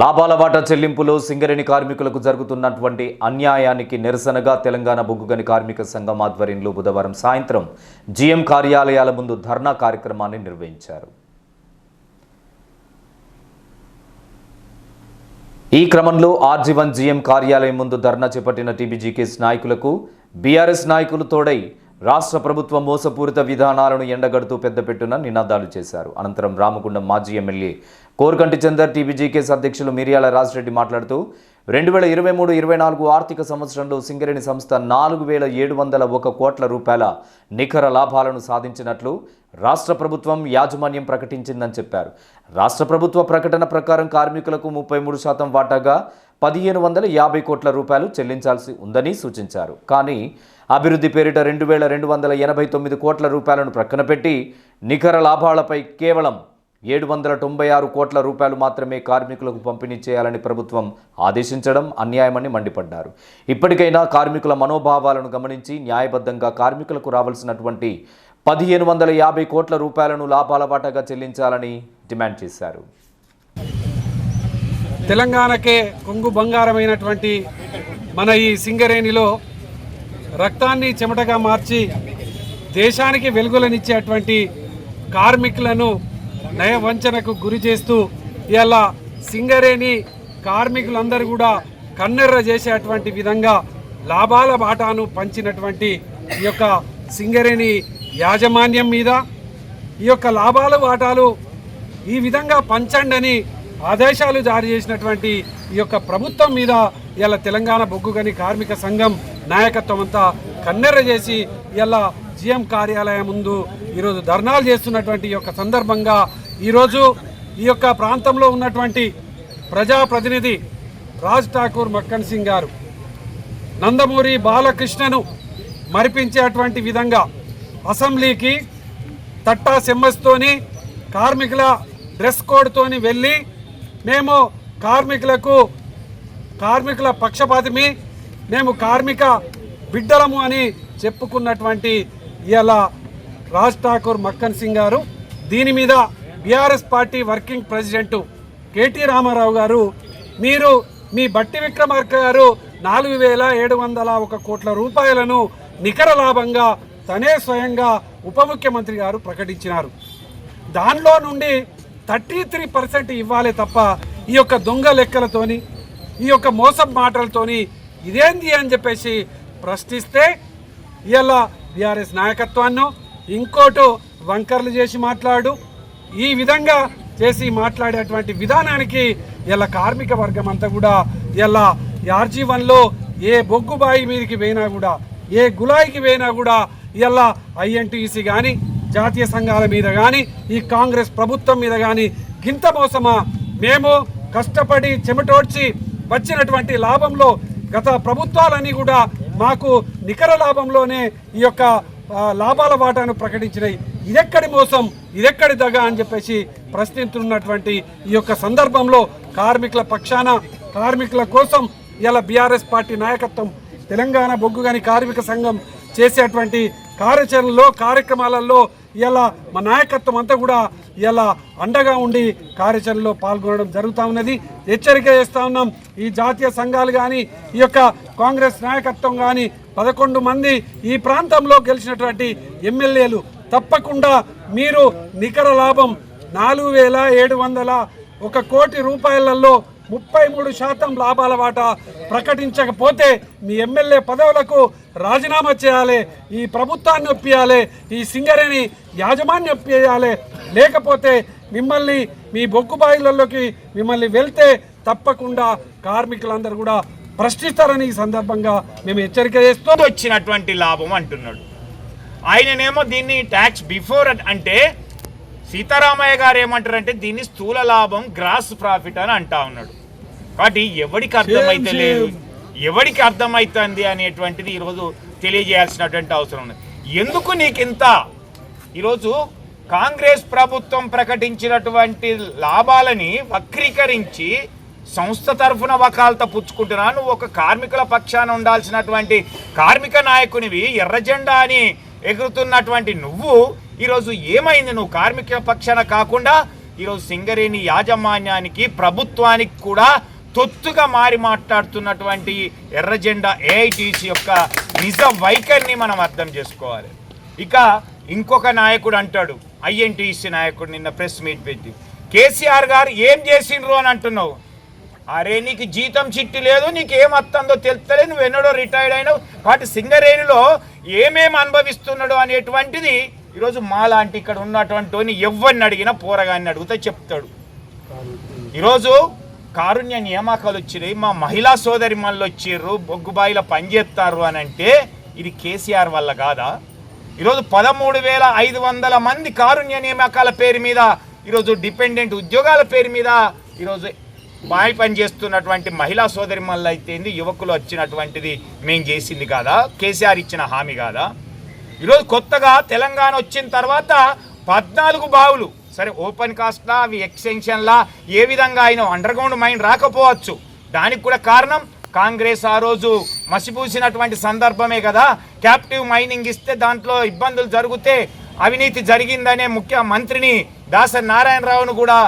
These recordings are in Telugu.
లాభాల వాటా చెల్లింపులో సింగరేణి కార్మికులకు జరుగుతున్నటువంటి అన్యాయానికి నిరసనగా తెలంగాణ బొగ్గుగని కార్మిక సంఘం ఆధ్వర్యంలో బుధవారం సాయంత్రం జీఎం కార్యాలయాల ముందు ధర్నా కార్యక్రమాన్ని నిర్వహించారు. ఈ క్రమంలో ఆర్జీవన్ జీఎం కార్యాలయం ముందు ధర్నా చేపట్టిన టీబీజీకేఎస్ నాయకులకు బీఆర్ఎస్ నాయకులు తోడై రాష్ట్ర ప్రభుత్వ మోసపూరిత విధానాలను ఎండగడుతూ పెద్దపెట్టున నినాదాలు చేశారు. అనంతరం రామగుండం మాజీ ఎమ్మెల్యే కోరకంటి చందర్ టీబీజీకేస్ అధ్యక్షులు మిరియాల రాజిరెడ్డి మాట్లాడుతూ రెండు వేల ఇరవై మూడు ఇరవై నాలుగు ఆర్థిక సంవత్సరంలో సింగరేణి సంస్థ నాలుగు వేల ఏడు వందల ఒక కోట్ల రూపాయల నికర లాభాలను సాధించినట్లు రాష్ట్ర ప్రభుత్వం యాజమాన్యం ప్రకటించిందని చెప్పారు. రాష్ట్ర ప్రభుత్వ ప్రకటన ప్రకారం కార్మికులకు ముప్పై మూడు శాతం వాటాగా పదిహేను వందల యాభై కోట్ల రూపాయలు చెల్లించాల్సి ఉందని సూచించారు. కానీ అభివృద్ధి పేరిట రెండు వేల రెండు వందల ఎనభై తొమ్మిది కోట్ల రూపాయలను ప్రక్కన పెట్టి నికర లాభాలపై కేవలం ఏడు వందల తొంభై ఆరు కోట్ల రూపాయలు మాత్రమే కార్మికులకు పంపిణీ చేయాలని ప్రభుత్వం ఆదేశించడం అన్యాయమని మండిపడ్డారు. ఇప్పటికైనా కార్మికుల మనోభావాలను గమనించి న్యాయబద్ధంగా కార్మికులకు రావాల్సినటువంటి పదిహేను వందల యాభై కోట్ల రూపాయలను లాభాల వాటాగా చెల్లించాలని డిమాండ్ చేశారు. తెలంగాణకే కొంగు బంగారమైనటువంటి మన ఈ సింగరేణిలో రక్తాన్ని చెమటగా మార్చి దేశానికి వెలుగులనిచ్చేటువంటి కార్మికులను నయవంచనకు గురి చేస్తూ ఇలా సింగరేణి కార్మికులందరూ కూడా కన్నెర్ర చేసేటువంటి విధంగా లాభాల బాటాను పంచినటువంటి ఈ యొక్క సింగరేణి యాజమాన్యం మీద ఈ యొక్క లాభాల వాటాలు ఈ విధంగా పంచండి అని ఆదేశాలు జారీ చేసినటువంటి ఈ యొక్క ప్రభుత్వం మీద ఇలా తెలంగాణ బొగ్గుగని కార్మిక సంఘం నాయకత్వం అంతా కన్నెర్ర చేసి ఇలా జిఎం కార్యాలయం ముందు ఈరోజు ధర్నాలు చేస్తున్నటువంటి ఈ యొక్క సందర్భంగా ఈరోజు ఈ యొక్క ప్రాంతంలో ఉన్నటువంటి ప్రజాప్రతినిధి రాజ్ ఠాకూర్ మక్కన్ సింగ్ గారు నందమూరి బాలకృష్ణను మరిపించేటువంటి విధంగా అసెంబ్లీకి తట్టా సెమ్మస్తోని కార్మికుల డ్రెస్ కోడ్తోని వెళ్ళి మేము కార్మికులకు కార్మికుల పక్షపాతిమి మేము కార్మిక బిడ్డలము అని చెప్పుకున్నటువంటి ఇలా రాజ్ ఠాకూర్ మక్కన్ సింగ్ గారు. దీని మీద BRS party working president K T Ramarao గారు మీరు మీ బట్టి విక్రమార్క గారు నాలుగు వేల ఏడు వందల ఒక కోట్ల రూపాయలను నికర లాభంగా తనే స్వయంగా ఉప ముఖ్యమంత్రి గారు ప్రకటించినారు. దానిలో నుండి థర్టీ త్రీ పర్సెంట్ ఇవ్వాలి తప్ప ఈ యొక్క దొంగ లెక్కలతోని ఈ యొక్క మోసం మాటలతోని ఇదేంది అని చెప్పేసి ప్రశ్నిస్తే ఇలా బీఆర్ఎస్ నాయకత్వాన్ని ఇంకోటి వంకర్లు చేసి మాట్లాడు ఈ విధంగా చేసి మాట్లాడేటువంటి విధానానికి ఇలా కార్మిక వర్గం అంతా కూడా ఇలా యార్జీవన్లో ఏ బొగ్గుబాయి మీదకి పోయినా కూడా ఏ గులాయికి పోయినా కూడా ఇలా ఐఎన్టీసీ కానీ జాతీయ సంఘాల మీద కానీ ఈ కాంగ్రెస్ ప్రభుత్వం మీద కానీ గింత మోసమా? మేము కష్టపడి చెమటోడ్చి వచ్చినటువంటి లాభంలో గత ప్రభుత్వాలన్నీ కూడా మాకు నికర లాభంలోనే ఈ యొక్క లాభాల వాటాను ప్రకటించినాయి. ఇదెక్కడి మోసం ఇదెక్కడి దగ అని చెప్పేసి ప్రశ్నిస్తున్నటువంటి ఈ యొక్క సందర్భంలో కార్మికుల పక్షాన కార్మికుల కోసం ఇలా బీఆర్ఎస్ పార్టీ నాయకత్వం తెలంగాణ బొగ్గుగని కార్మిక సంఘం చేసేటువంటి కార్యాచరణలో కార్యక్రమాలలో ఇలా మా నాయకత్వం అంతా కూడా ఇలా అండగా ఉండి కార్యాచరణలో పాల్గొనడం జరుగుతూ ఉన్నది. హెచ్చరిక చేస్తూ ఉన్నాం. ఈ జాతీయ సంఘాలు కానీ ఈ యొక్క కాంగ్రెస్ నాయకత్వం కానీ పదకొండు మంది ఈ ప్రాంతంలో గెలిచినటువంటి ఎమ్మెల్యేలు తప్పకుండా మీరు నికర లాభం నాలుగు వేల ఏడు వందల ఒక కోటి రూపాయలలో ముప్పై మూడు శాతం లాభాల వాటా ప్రకటించకపోతే మీ ఎమ్మెల్యే పదవులకు రాజీనామా చేయాలి ఈ ప్రభుత్వాన్ని ఒప్పియాలి ఈ సింగరేణి యాజమాన్యం ఒప్పియాలి. లేకపోతే మిమ్మల్ని మీ బొగ్గుబాయిలలోకి మిమ్మల్ని వెళ్తే తప్పకుండా కార్మికులందరూ కూడా ప్రశ్నిస్తారని ఈ సందర్భంగా మేము హెచ్చరిక చేస్తూ వచ్చినటువంటి లాభం అంటున్నాడు. ఆయననేమో దీన్ని ట్యాక్స్ బిఫోర్ అంటే సీతారామయ్య గారు ఏమంటారంటే దీన్ని స్థూల లాభం గ్రాస్ ప్రాఫిట్ అని అంటా ఉన్నాడు. కాబట్టి ఎవడికి అర్థమైతే లేదు. ఎవడికి అర్థమైతుంది అనేటువంటిది ఈరోజు తెలియజేయాల్సినటువంటి అవసరం ఉంది ఎందుకు నీకు ఇంత ఈరోజు కాంగ్రెస్ ప్రభుత్వం ప్రకటించినటువంటి లాభాలని వక్రీకరించి సంస్థ తరఫున వకాలత పుచ్చుకుంటున్నా నువ్వు ఒక కార్మికుల పక్షాన ఉండాల్సినటువంటి కార్మిక నాయకునివి ఎర్ర జెండా అని ఎగురుతున్నటువంటి నువ్వు ఈరోజు ఏమైంది? నువ్వు కార్మిక పక్షాన కాకుండా ఈరోజు సింగరేణి యాజమాన్యానికి ప్రభుత్వానికి కూడా తొత్తుగా మారి మాట్లాడుతున్నటువంటి ఎర్రజెండా ఏఐటిసి ఏఐటీసీ యొక్క నిజ వైఖరిని మనం అర్థం చేసుకోవాలి. ఇక ఇంకొక నాయకుడు అంటాడు ఐఎన్టీసీ నాయకుడు నిన్న ప్రెస్ మీట్ పెట్టి కేసీఆర్ గారు ఏం చేసిండ్రు అని అంటున్నావు? అరే నీకు జీతం చిట్టి లేదు నీకు ఏం వస్తుందో తెలుస్తలేదు నువ్వు ఎన్నడో రిటైర్డ్ అయినావు. కాబట్టి సింగరేణిలో ఏమేమి అనుభవిస్తున్నాడు అనేటువంటిది ఈరోజు మాలాంటి ఇక్కడ ఉన్నటువంటి ఎవరిని అడిగినా పోరగాన్ని అడిగితే చెప్తాడు. ఈరోజు కారుణ్య నియామకాలు వచ్చినాయి మా మహిళా సోదరి మళ్ళీ వచ్చిర్రు బొగ్గుబాయిలో పనిచేస్తారు అని అంటే ఇది కేసీఆర్ వల్ల కాదా? ఈరోజు పదమూడు వేల ఐదు వందల మంది కారుణ్య నియామకాల పేరు మీద ఈరోజు డిపెండెంట్ ఉద్యోగాల పేరు మీద ఈరోజు బాయి పని చేస్తున్నటువంటి మహిళా సోదరి మళ్ళీ అయితేంది యువకులు వచ్చినటువంటిది మేము చేసింది కాదా? కేసీఆర్ ఇచ్చిన హామీ కాదా? ఈరోజు కొత్తగా తెలంగాణ వచ్చిన తర్వాత పద్నాలుగు బావులు సరే ఓపెన్ కాస్ట్లా అవి ఎక్స్టెన్షన్లా ఏ విధంగా అయినా అండర్గ్రౌండ్ మైండ్ మైన్ రాకపోవచ్చు. దానికి కూడా కారణం కాంగ్రెస్ ఆ రోజు మసిపూసినటువంటి సందర్భమే కదా. క్యాప్టివ్ మైనింగ్ ఇస్తే దాంట్లో ఇబ్బందులు జరిగితే అవినీతి జరిగిందనే ముఖ్యమంత్రిని దాసరి నారాయణరావును కూడా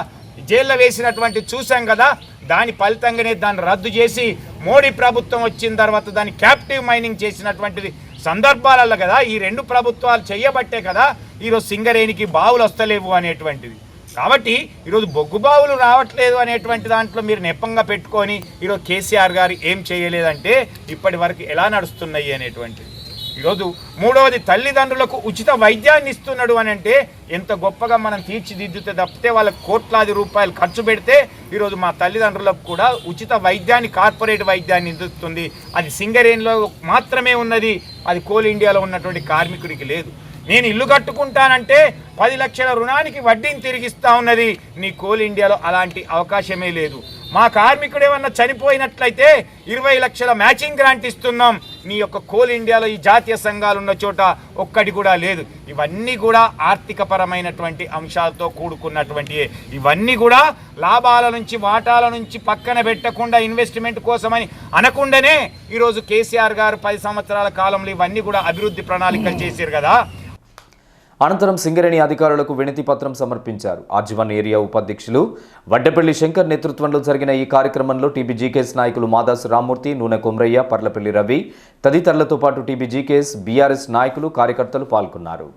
జైల్లో వేసినటువంటి చూసాం కదా దాని ఫలితంగానే దాన్ని రద్దు చేసి మోడీ ప్రభుత్వం వచ్చిన తర్వాత దాన్ని క్యాప్టివ్ మైనింగ్ చేసినటువంటిది సందర్భాలలో కదా ఈ రెండు ప్రభుత్వాలు చేయబట్టే కదా ఈరోజు సింగరేణికి బావులు వస్తలేవు అనేటువంటిది. కాబట్టి ఈరోజు బొగ్గు బావులు రావట్లేదు అనేటువంటి దాంట్లో మీరు నెప్పంగా పెట్టుకొని ఈరోజు కేసీఆర్ గారు ఏం చేయలేదంటే ఇప్పటి వరకు ఎలా నడుస్తున్నాయి అనేటువంటిది. ఈరోజు మూడవది తల్లిదండ్రులకు ఉచిత వైద్యాన్ని ఇస్తున్నాడు అని అంటే ఎంత గొప్పగా మనం తీర్చిదిద్దుతే తప్పితే వాళ్ళకి కోట్లాది రూపాయలు ఖర్చు పెడితే ఈరోజు మా తల్లిదండ్రులకు కూడా ఉచిత వైద్యాన్ని కార్పొరేట్ వైద్యాన్ని ఇస్తుంది. అది సింగరేణిలో మాత్రమే ఉన్నది అది కోల్ ఇండియాలో ఉన్నటువంటి కార్మికుడికి లేదు. నేను ఇల్లు కట్టుకుంటానంటే పది లక్షల రుణానికి వడ్డీని తిరిగిస్తా ఉన్నది. నీ కోల్ ఇండియాలో అలాంటి అవకాశమే లేదు. మా కార్మికుడు ఏమన్నా చనిపోయినట్లయితే ఇరవై లక్షల మ్యాచింగ్ గ్రాంట్ ఇస్తున్నాం. నీ యొక్క కోల్ ఇండియాలో ఈ జాతీయ సంఘాలు ఉన్న చోట ఒక్కటి కూడా లేదు. ఇవన్నీ కూడా ఆర్థిక పరమైనటువంటి అంశాలతో కూడుకున్నటువంటి ఇవన్నీ కూడా లాభాల నుంచి వాటాల నుంచి పక్కన పెట్టకుండా ఇన్వెస్ట్మెంట్ కోసమని అనకుండానే ఈరోజు కేసీఆర్ గారు పది సంవత్సరాల కాలంలో ఇవన్నీ కూడా అభివృద్ధి ప్రణాళికలు చేశారు కదా. అనంతరం సింగరేణి అధికారులకు వినతి పత్రం సమర్పించారు. ఆర్జీవన్ ఏరియా ఉపాధ్యక్షులు వడ్డపల్లి శంకర్ నేతృత్వంలో జరిగిన ఈ కార్యక్రమంలో టీబీజీకేఎస్ నాయకులు మాదాసు రామ్మూర్తి నూనె కొమరయ్య పర్లపల్లి రవి తదితరులతో పాటు టీబీజీకేఎస్ బీఆర్ఎస్ నాయకులు కార్యకర్తలు పాల్గొన్నారు.